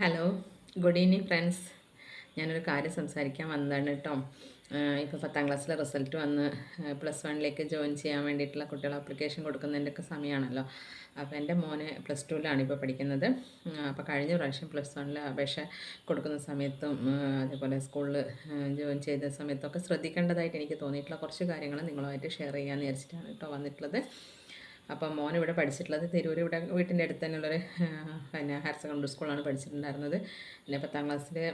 Hello good evening friends ഞാനൊരു കാര്യം സംസാരിക്കാൻ വന്നതാണ് കേട്ടോ ഇപ്പോൾ പത്താം ക്ലാസ്സിലെ റിസൾട്ട് വന്ന് പ്ലസ് വണ്ണിലേക്ക് ജോയിൻ ചെയ്യാൻ വേണ്ടിയിട്ടുള്ള കുട്ടികൾ ആപ്ലിക്കേഷൻ കൊടുക്കുന്നതിന്റെയൊക്കെ സമയമാണല്ലോ. അപ്പോൾ എന്റെ മോനെ പ്ലസ് ടുവിലാണ് ഇപ്പോൾ പഠിക്കുന്നത്. അപ്പോൾ കഴിഞ്ഞ പ്രാവശ്യം പ്ലസ് വണ്ണിൽ അപേക്ഷ കൊടുക്കുന്ന സമയത്തും അതേപോലെ സ്കൂളിൽ ജോയിൻ ചെയ്ത സമയത്തൊക്കെ ശ്രദ്ധിക്കേണ്ടതായിട്ട് എനിക്ക് തോന്നിയിട്ടുള്ള കുറച്ച് കാര്യങ്ങൾ നിങ്ങളുമായിട്ട് ഷെയർ ചെയ്യാമെന്ന് വിചാരിച്ചിട്ടാണ് കേട്ടോ വന്നിട്ടുള്ളത്. അപ്പം മോൻ ഇവിടെ പഠിച്ചിട്ടുള്ളത് തിരൂർ ഇവിടെ വീട്ടിന്റെ അടുത്ത് തന്നെയുള്ളൊരു പിന്നെ ഹയർ സെക്കൻഡറി സ്കൂളാണ് പഠിച്ചിട്ടുണ്ടായിരുന്നത്. പിന്നെ പത്താം ക്ലാസ്സിലെ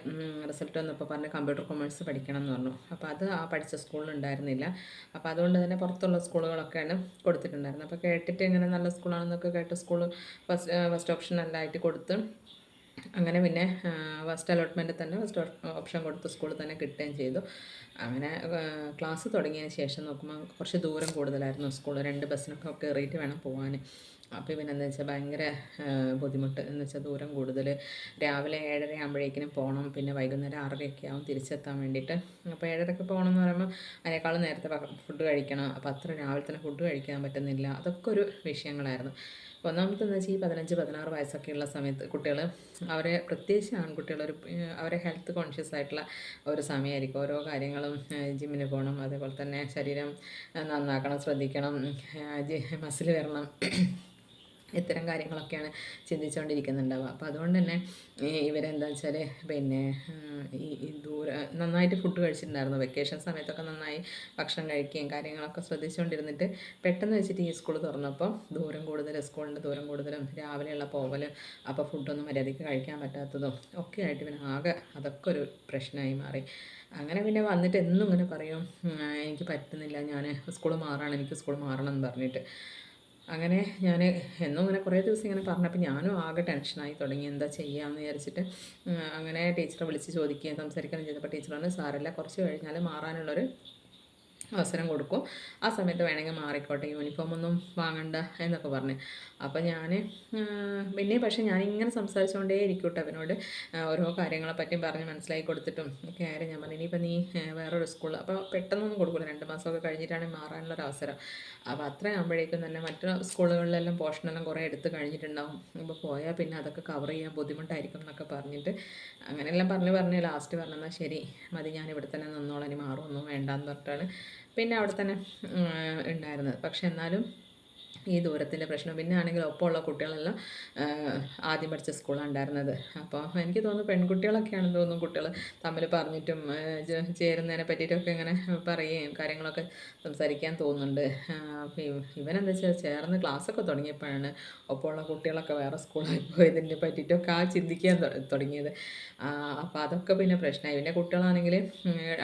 റിസൾട്ട് വന്നപ്പോൾ പറഞ്ഞ് കമ്പ്യൂട്ടർ കൊമേഴ്സ് പഠിക്കണം എന്ന് പറഞ്ഞു. അപ്പോൾ അത് ആ പഠിച്ച സ്കൂളിൽ ഉണ്ടായിരുന്നില്ല അപ്പോൾ അതുകൊണ്ട് തന്നെ പുറത്തുള്ള സ്കൂളുകളൊക്കെയാണ് കൊടുത്തിട്ടുണ്ടായിരുന്നത്. അപ്പോൾ കേട്ടിട്ട് ഇങ്ങനെ നല്ല സ്കൂളാണെന്നൊക്കെ കേട്ട് സ്കൂൾ ഫസ്റ്റ് ഫസ്റ്റ് ഓപ്ഷൻ അല്ലായിട്ട് കൊടുത്ത് അങ്ങനെ പിന്നെ ഫസ്റ്റ് അലോട്ട്മെന്റിൽ തന്നെ ഫസ്റ്റ് ഓപ്ഷൻ കൊടുത്ത് സ്കൂളിൽ തന്നെ കിട്ടുകയും ചെയ്തു. അങ്ങനെ ക്ലാസ് തുടങ്ങിയതിന് ശേഷം നോക്കുമ്പോൾ കുറച്ച് ദൂരം കൂടുതലായിരുന്നു സ്കൂൾ രണ്ട് ബസ്സിനൊക്കെ കയറിയിട്ട് വേണം പോകാൻ അപ്പോൾ പിന്നെ എന്താ വെച്ചാൽ ഭയങ്കര ബുദ്ധിമുട്ട്. എന്ന് വെച്ചാൽ ദൂരം കൂടുതൽ രാവിലെ ഏഴര ആകുമ്പോഴേക്കിനും പോകണം പിന്നെ വൈകുന്നേരം ആറരയൊക്കെ ആവും തിരിച്ചെത്താൻ വേണ്ടിയിട്ട്. അപ്പോൾ ഏഴരയ്ക്ക് പോകണം എന്ന് പറയുമ്പോൾ അതിനേക്കാളും നേരത്തെ ഫുഡ് കഴിക്കണം. അപ്പോൾ അത്ര രാവിലെ തന്നെ ഫുഡ് കഴിക്കാൻ പറ്റുന്നില്ല. അതൊക്കെ ഒരു വിഷയങ്ങളായിരുന്നു. ഒന്നാമത്തെ എന്ന് വെച്ചാൽ ഈ പതിനഞ്ച് പതിനാറ് വയസ്സൊക്കെയുള്ള സമയത്ത് കുട്ടികൾ അവരെ പ്രത്യേകിച്ച് ആൺകുട്ടികൾ ഒരു അവരെ ഹെൽത്ത് കോൺഷ്യസ് ആയിട്ടുള്ള ഒരു സമയമായിരിക്കും ഓരോ കാര്യങ്ങളും ജിമ്മിന് പോകണം അതേപോലെ തന്നെ ശരീരം നന്നാക്കണം ശ്രദ്ധിക്കണം മസിൽ വരണം ഇത്തരം കാര്യങ്ങളൊക്കെയാണ് ചിന്തിച്ചുകൊണ്ടിരിക്കുന്നുണ്ടാവുക അപ്പോൾ അതുകൊണ്ട് തന്നെ ഇവരെന്താ വെച്ചാൽ പിന്നെ ഈ ദൂര നന്നായിട്ട് ഫുഡ് കഴിച്ചിട്ടുണ്ടായിരുന്നു. വെക്കേഷൻ സമയത്തൊക്കെ നന്നായി ഭക്ഷണം കഴിക്കുകയും കാര്യങ്ങളൊക്കെ ശ്രദ്ധിച്ചുകൊണ്ടിരുന്നിട്ട് പെട്ടെന്ന് വെച്ചിട്ട് ഈ സ്കൂൾ തുറന്നപ്പോൾ ദൂരം കൂടുതൽ സ്കൂളിന്റെ ദൂരം കൂടുതലും രാവിലെയുള്ള പോവലും അപ്പോൾ ഫുഡൊന്നും മര്യാദയ്ക്ക് കഴിക്കാൻ പറ്റാത്തതും ഒക്കെ ആയിട്ട് പിന്നെ ആകെ അതൊക്കെ ഒരു പ്രശ്നമായി മാറി. അങ്ങനെ പിന്നെ വന്നിട്ട് എന്നും ഇങ്ങനെ പറയും എനിക്ക് പറ്റുന്നില്ല ഞാൻ സ്കൂൾ മാറണം എനിക്ക് സ്കൂൾ മാറണം എന്ന് പറഞ്ഞിട്ട്. അങ്ങനെ ഞാൻ എന്നും ഇങ്ങനെ കുറേ ദിവസം ഇങ്ങനെ പറഞ്ഞപ്പോൾ ഞാനും ആകെ ടെൻഷനായി തുടങ്ങി. എന്താ ചെയ്യാമെന്ന് വിചാരിച്ചിട്ട് അങ്ങനെ ടീച്ചറെ വിളിച്ച് ചോദിക്കുകയും സംസാരിക്കുകയും ചെയ്തപ്പോൾ ടീച്ചർ പറഞ്ഞു സാറല്ല കുറച്ച് കഴിഞ്ഞാൽ മാറാനുള്ളൊരു അവസരം കൊടുക്കും. ആ സമയത്ത് വേണമെങ്കിൽ മാറിക്കോട്ടെ യൂണിഫോം ഒന്നും വാങ്ങണ്ട എന്നൊക്കെ പറഞ്ഞ്. അപ്പോൾ ഞാൻ പിന്നെ പക്ഷേ ഞാൻ ഇങ്ങനെ സംസാരിച്ചുകൊണ്ടേ ഇരിക്കൂട്ടോ അവനോട്. ഓരോ കാര്യങ്ങളെ പറ്റി പറഞ്ഞ് മനസ്സിലാക്കി കൊടുത്തിട്ടും ഒക്കെ ആരും ഞാൻ പറഞ്ഞു ഇനിയിപ്പോൾ നീ വേറൊരു സ്കൂളിൽ അപ്പോൾ പെട്ടെന്നൊന്നും കൊടുക്കില്ല രണ്ട് മാസമൊക്കെ കഴിഞ്ഞിട്ടാണ് മാറാനുള്ളൊരു അവസരം. അപ്പോൾ അത്ര ആകുമ്പോഴേക്കും തന്നെ മറ്റു സ്കൂളുകളിലെല്ലാം പോർഷനെല്ലാം കുറേ എടുത്ത് കഴിഞ്ഞിട്ടുണ്ടാവും. ഇപ്പോൾ പോയാൽ പിന്നെ അതൊക്കെ കവർ ചെയ്യാൻ ബുദ്ധിമുട്ടായിരിക്കും എന്നൊക്കെ പറഞ്ഞിട്ട് അങ്ങനെയെല്ലാം പറഞ്ഞ് പറഞ്ഞ് ലാസ്റ്റ് പറഞ്ഞെന്നാൽ ശരി. മതി ഞാൻ ഇവിടെ തന്നെ ഇനി മാറുമൊന്നും വേണ്ടാന്ന് പറഞ്ഞിട്ടാണ് പിന്നെ അവിടെ തന്നെ ഉണ്ടായിരുന്നത്. പക്ഷെ എന്നാലും ഈ ദൂരത്തിന്റെ പ്രശ്നം. പിന്നെ ആണെങ്കിൽ ഒപ്പമുള്ള കുട്ടികളെല്ലാം ആദ്യം പഠിച്ച സ്കൂളാണ് ഉണ്ടായിരുന്നത്. അപ്പോൾ എനിക്ക് തോന്നുന്നു പെൺകുട്ടികളൊക്കെയാണെന്ന് തോന്നുന്നു കുട്ടികൾ തമ്മിൽ പറഞ്ഞിട്ടും ചേരുന്നതിനെ പറ്റിയിട്ടൊക്കെ ഇങ്ങനെ പറയുകയും കാര്യങ്ങളൊക്കെ സംസാരിക്കാൻ തോന്നുന്നുണ്ട്. ഇവനെന്താ വെച്ചാൽ ചേർന്ന് ക്ലാസ്സൊക്കെ തുടങ്ങിയപ്പോഴാണ് ഒപ്പമുള്ള കുട്ടികളൊക്കെ വേറെ സ്കൂളിൽ പോയതിനെ പറ്റിയിട്ടൊക്കെ ആ ചിന്തിക്കാൻ തുടങ്ങിയത്. അപ്പോൾ അതൊക്കെ പിന്നെ പ്രശ്നമായി. പിന്നെ കുട്ടികളാണെങ്കിൽ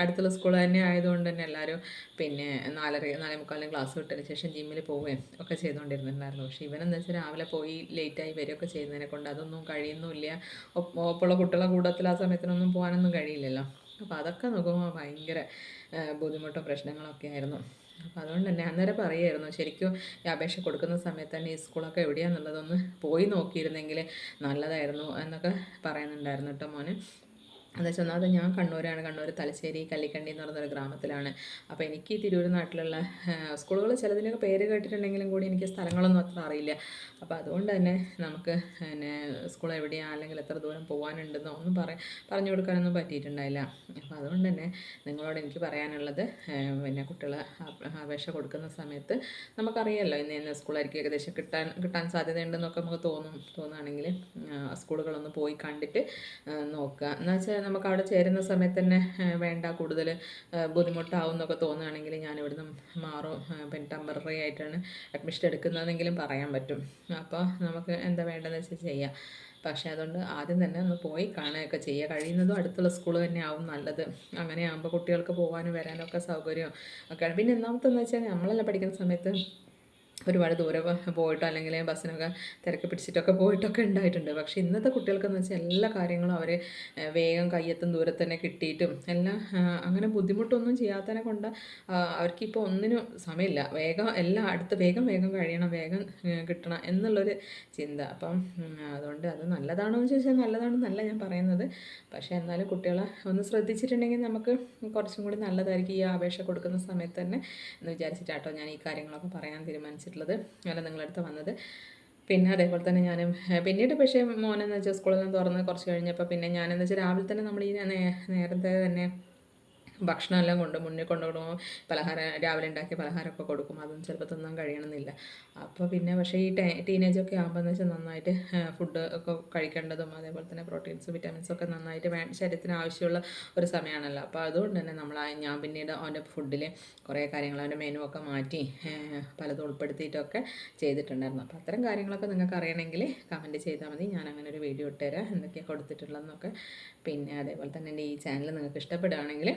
അടുത്തുള്ള സ്കൂൾ തന്നെ ആയതുകൊണ്ട് തന്നെ എല്ലാവരും പിന്നെ നാലര നാലേ മുക്കാലിന് ക്ലാസ് വിട്ടതിന് ശേഷം ജിമ്മിൽ പോവുകയും ഒക്കെ ചെയ്തുകൊണ്ടിരുന്നുണ്ടായിരുന്നു പക്ഷേ ഇവനെന്താ വെച്ചാൽ രാവിലെ പോയി ലേറ്റായി വരികയൊക്കെ ചെയ്യുന്നതിനെ കൊണ്ട് അതൊന്നും കഴിയുന്നുമില്ല ഒപ്പമുള്ള കുട്ടികളെ കൂടത്തിൽ ആ സമയത്തിനൊന്നും പോകാനൊന്നും കഴിയില്ലല്ലോ. അപ്പോൾ അതൊക്കെ നോക്കുമ്പോൾ ഭയങ്കര ബുദ്ധിമുട്ടും പ്രശ്നങ്ങളൊക്കെ ആയിരുന്നു. അപ്പോൾ അതുകൊണ്ട് തന്നെ അന്നേരം പറയുമായിരുന്നു ശരിക്കും ഈ അപേക്ഷ കൊടുക്കുന്ന സമയത്ത് തന്നെ ഈ സ്കൂളൊക്കെ എവിടെയാണെന്നുള്ളതൊന്ന് പോയി നോക്കിയിരുന്നെങ്കിൽ നല്ലതായിരുന്നു എന്നൊക്കെ പറയുന്നുണ്ടായിരുന്നു കേട്ടോ മോന്. എന്താ വെച്ചാൽ ഒന്നാമത് ഞാൻ കണ്ണൂരാണ്. കണ്ണൂർ തലശ്ശേരി കല്ലിക്കണ്ടി എന്ന് പറഞ്ഞൊരു ഗ്രാമത്തിലാണ്. അപ്പോൾ എനിക്ക് തിരൂർ നാട്ടിലുള്ള സ്കൂളുകൾ ചിലതിനൊക്കെ പേര് കേട്ടിട്ടുണ്ടെങ്കിലും കൂടി എനിക്ക് സ്ഥലങ്ങളൊന്നും അത്ര അറിയില്ല. അപ്പോൾ അതുകൊണ്ട് തന്നെ നമുക്ക് പിന്നെ സ്കൂൾ എവിടെയാണ് അല്ലെങ്കിൽ എത്ര ദൂരം പോകാനുണ്ടെന്നോ ഒന്നും പറ പറഞ്ഞു കൊടുക്കാനൊന്നും പറ്റിയിട്ടുണ്ടായില്ല. അപ്പോൾ അതുകൊണ്ട് തന്നെ നിങ്ങളോട് എനിക്ക് പറയാനുള്ളത് പിന്നെ കുട്ടികൾ അപേക്ഷ കൊടുക്കുന്ന സമയത്ത് നമുക്കറിയാമല്ലോ ഇന്ന് ഇന്ന് സ്കൂളായിരിക്കും ഏകദേശം കിട്ടാൻ കിട്ടാൻ സാധ്യതയുണ്ടെന്നൊക്കെ നമുക്ക് തോന്നും തോന്നുകയാണെങ്കിൽ സ്കൂളുകളൊന്ന് പോയി കണ്ടിട്ട് നോക്കുക. എന്നുവെച്ചാൽ വെച്ചാൽ നമുക്ക് അവിടെ ചേരുന്ന സമയത്ത് തന്നെ വേണ്ട കൂടുതൽ ബുദ്ധിമുട്ടാവും എന്നൊക്കെ തോന്നുകയാണെങ്കിൽ ഞാൻ ഇവിടുന്ന് മാറും പിന്നെ ടെമ്പററി ആയിട്ടാണ് അഡ്മിഷൻ എടുക്കുന്നതെങ്കിലും പറയാൻ പറ്റും. അപ്പോൾ നമുക്ക് എന്താ വേണ്ടതെന്ന് വെച്ചാൽ ചെയ്യാം. പക്ഷേ അതുകൊണ്ട് ആദ്യം തന്നെ ഒന്ന് പോയി കാണുകയൊക്കെ ചെയ്യുക. കഴിയുന്നതും അടുത്തുള്ള സ്കൂൾ തന്നെ ആവും നല്ലത്. അങ്ങനെ ആകുമ്പോൾ കുട്ടികൾക്ക് പോകാനും വരാനും ഒക്കെ സൗകര്യം ഒക്കെയാണ്. പിന്നെ ഒന്നാമത്തെന്ന് വെച്ചാൽ നമ്മളെല്ലാം പഠിക്കുന്ന സമയത്ത് ഒരുപാട് ദൂരെ പോയിട്ടോ അല്ലെങ്കിൽ ബസ്സിനൊക്കെ തിരക്ക് പിടിച്ചിട്ടൊക്കെ പോയിട്ടൊക്കെ ഉണ്ടായിട്ടുണ്ട്. പക്ഷേ ഇന്നത്തെ കുട്ടികൾക്കെന്ന് വെച്ചാൽ എല്ലാ കാര്യങ്ങളും അവർ വേഗം കയ്യെത്തും ദൂരത്ത് തന്നെ കിട്ടിയിട്ടും എല്ലാം അങ്ങനെ ബുദ്ധിമുട്ടൊന്നും ചെയ്യാത്തതിനെ കൊണ്ട് അവർക്കിപ്പോൾ ഒന്നിനും സമയമില്ല. വേഗം എല്ലാം അടുത്ത് വേഗം വേഗം കഴിയണം വേഗം കിട്ടണം എന്നുള്ളൊരു ചിന്ത. അപ്പം അതുകൊണ്ട് അത് നല്ലതാണോ എന്ന് ചോദിച്ചാൽ നല്ലതാണെന്നല്ല ഞാൻ പറയുന്നത്. പക്ഷേ എന്നാലും കുട്ടികളെ ഒന്ന് ശ്രദ്ധിച്ചിട്ടുണ്ടെങ്കിൽ നമുക്ക് കുറച്ചും കൂടി നല്ലതായിരിക്കും ഈ അപേക്ഷ കൊടുക്കുന്ന സമയത്ത് തന്നെ എന്ന് വിചാരിച്ചിട്ടാട്ടോ ഞാൻ ഈ കാര്യങ്ങളൊക്കെ പറയാൻ തീരുമാനിച്ചത്. വെച്ചിട്ടുള്ളത് അങ്ങനെ നിങ്ങളടുത്ത് വന്നത്. പിന്നെ അതേപോലെ തന്നെ ഞാൻ പിന്നീട് പക്ഷേ മോനെന്ന് വെച്ചാൽ സ്കൂളിൽ നിന്ന് തുറന്ന് കുറച്ച് കഴിഞ്ഞപ്പോൾ പിന്നെ ഞാനെന്ന് വെച്ചാൽ രാവിലെ തന്നെ നമ്മൾ ഈ നേരത്തെ തന്നെ ഭക്ഷണമെല്ലാം കൊണ്ട് മുന്നിൽ കൊണ്ടുപോകുമ്പോൾ പലഹാരം രാവിലെ ഉണ്ടാക്കിയ പലഹാരമൊക്കെ കൊടുക്കും. അതൊന്നും ചിലപ്പോൾ തിന്നാൻ കഴിയണമെന്നില്ല. അപ്പോൾ പിന്നെ പക്ഷേ ഈ ടേ ടീനേജൊക്കെ ആകുമ്പോൾ എന്ന് വെച്ചാൽ നന്നായിട്ട് ഫുഡ് ഒക്കെ കഴിക്കേണ്ടതും അതേപോലെ തന്നെ പ്രോട്ടീൻസ് വിറ്റാമിൻസ് ഒക്കെ നന്നായിട്ട് വേണ്ട ശരീരത്തിന് ആവശ്യമുള്ള ഒരു സമയമാണല്ലോ. അപ്പോൾ അതുകൊണ്ട് തന്നെ നമ്മൾ ഞാൻ പിന്നീട് അവന്റെ ഫുഡിൽ കുറേ കാര്യങ്ങൾ അവന്റെ മെനു ഒക്കെ മാറ്റി പലതും ഉൾപ്പെടുത്തിയിട്ടൊക്കെ ചെയ്തിട്ടുണ്ടായിരുന്നു. അപ്പോൾ അത്തരം കാര്യങ്ങളൊക്കെ നിങ്ങൾക്ക് അറിയണമെങ്കിൽ കമന്റ് ചെയ്താൽ മതി. ഞാൻ അങ്ങനെ ഒരു വീഡിയോ ഇട്ടുതരാം എന്തൊക്കെയാണ് കൊടുത്തിട്ടുള്ളതെന്നൊക്കെ. പിന്നെ അതേപോലെ തന്നെ എന്റെ ഈ ചാനൽ നിങ്ങൾക്ക് ഇഷ്ടപ്പെടുകയാണെങ്കിൽ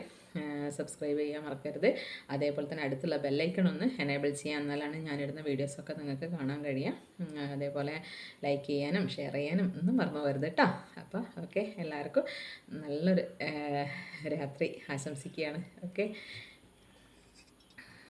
സബ്സ്ക്രൈബ് ചെയ്യാൻ മറക്കരുത്. അതേപോലെ തന്നെ അടുത്തുള്ള ബെല്ലൈക്കൺ ഒന്ന് എനേബിൾ ചെയ്യാൻ എന്നാലാണ് ഞാനിടുന്ന വീഡിയോസൊക്കെ നിങ്ങൾക്ക് കാണാൻ കഴിയുക. അതേപോലെ ലൈക്ക് ചെയ്യാനും ഷെയർ ചെയ്യാനും ഒന്നും മറന്നു പോകരുത് കേട്ടോ അപ്പോൾ ഓക്കെ എല്ലാവർക്കും നല്ലൊരു രാത്രി ആശംസിക്കുകയാണ്. ഓക്കെ